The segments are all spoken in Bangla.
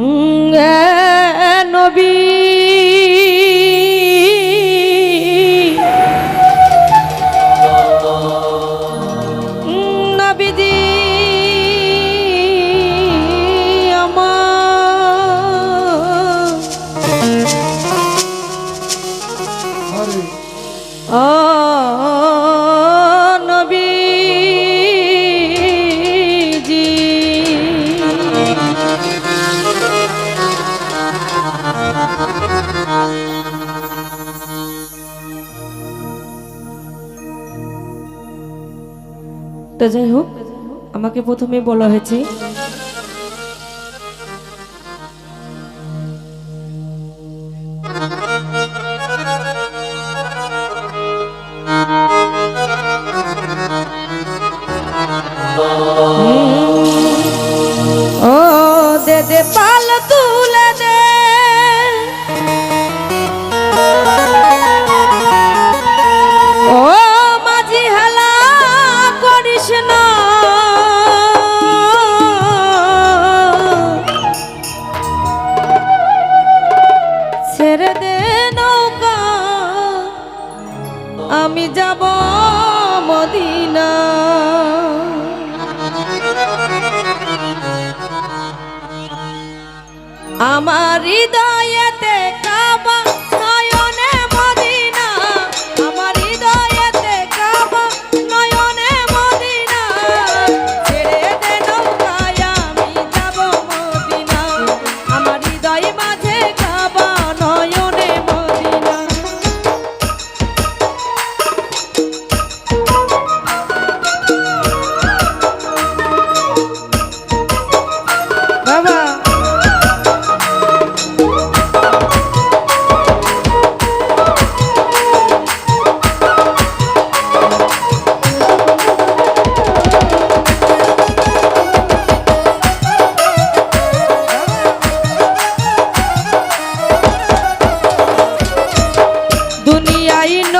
Mm-hmm. তো যাই হোক আমাকে প্রথমে বলা হয়েছে ছেড়ে দে নৌকা। আমি যাব মদিনা। আমার হৃদয়েতে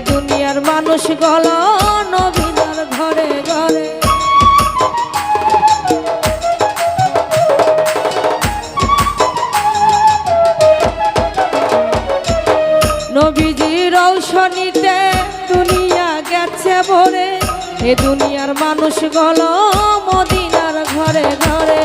দুনিয়ার মানুষ গল নবীনার ঘরে ঘরে। নবীজি রৌশনীতে দুনিয়া গেছে ভরে। এ দুনিয়ার মানুষ গল মদিনার ঘরে ঘরে।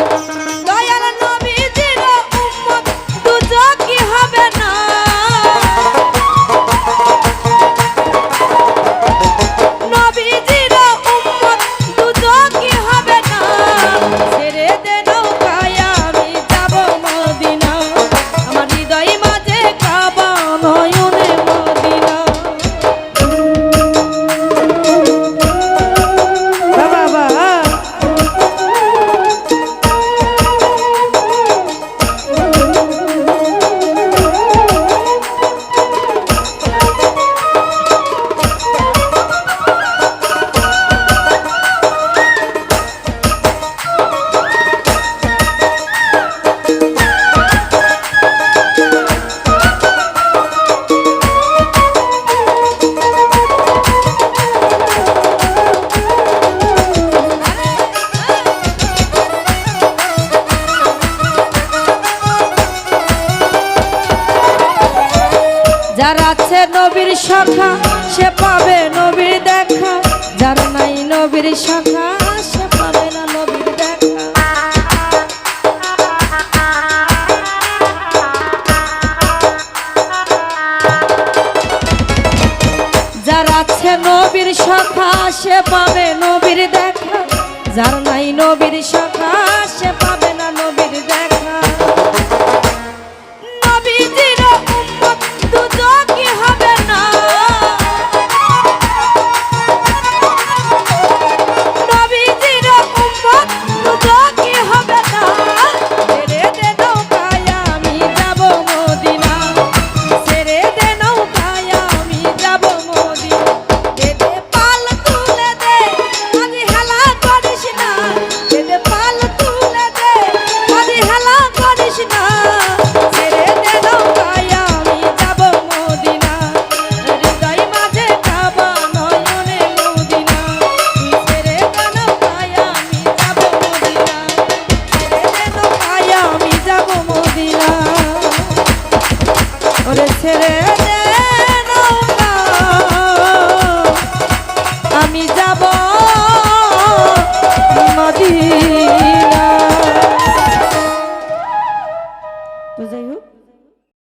যার আছে নবীর শাখা, সে পাবে নবীর দেখা। যার নাই নবীর শাখা, সে পাবে না নবীর দেখা। যার আছে নবীর শাখা, সে পাবে নবীর দেখা। যার নাই নবীর শাখা